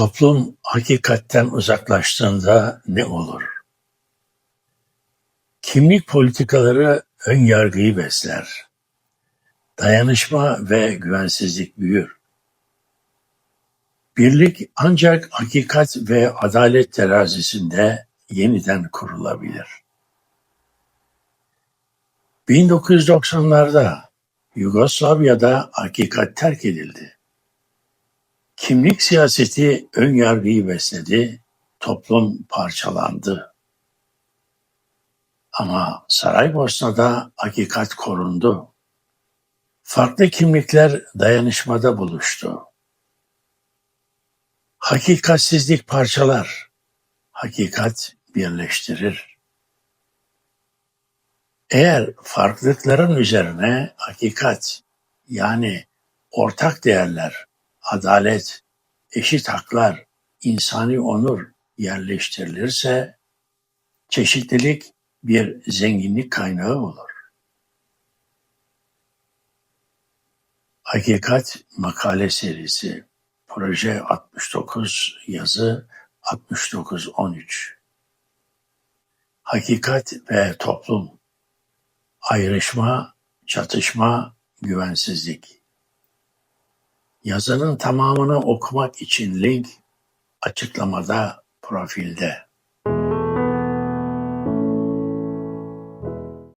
Toplum hakikatten uzaklaştığında ne olur? Kimlik politikaları ön yargıyı besler. Dayanışma ve güvensizlik büyür. Birlik ancak hakikat ve adalet terazisinde yeniden kurulabilir. 1990'larda Yugoslavya'da hakikat terk edildi. Kimlik siyaseti ön yargıyı besledi, toplum parçalandı. Ama Saraybosna'da hakikat korundu. Farklı kimlikler dayanışmada buluştu. Hakikatsizlik parçalar, hakikat birleştirir. Eğer farklılıkların üzerine hakikat yani ortak değerler, adalet, eşit haklar, insani onur yerleştirilirse çeşitlilik bir zenginlik kaynağı olur. Hakikat makale serisi proje 69 yazı 6913 Hakikat ve toplum ayrışma, çatışma, güvensizlik. Yazının tamamını okumak için link açıklamada profilde.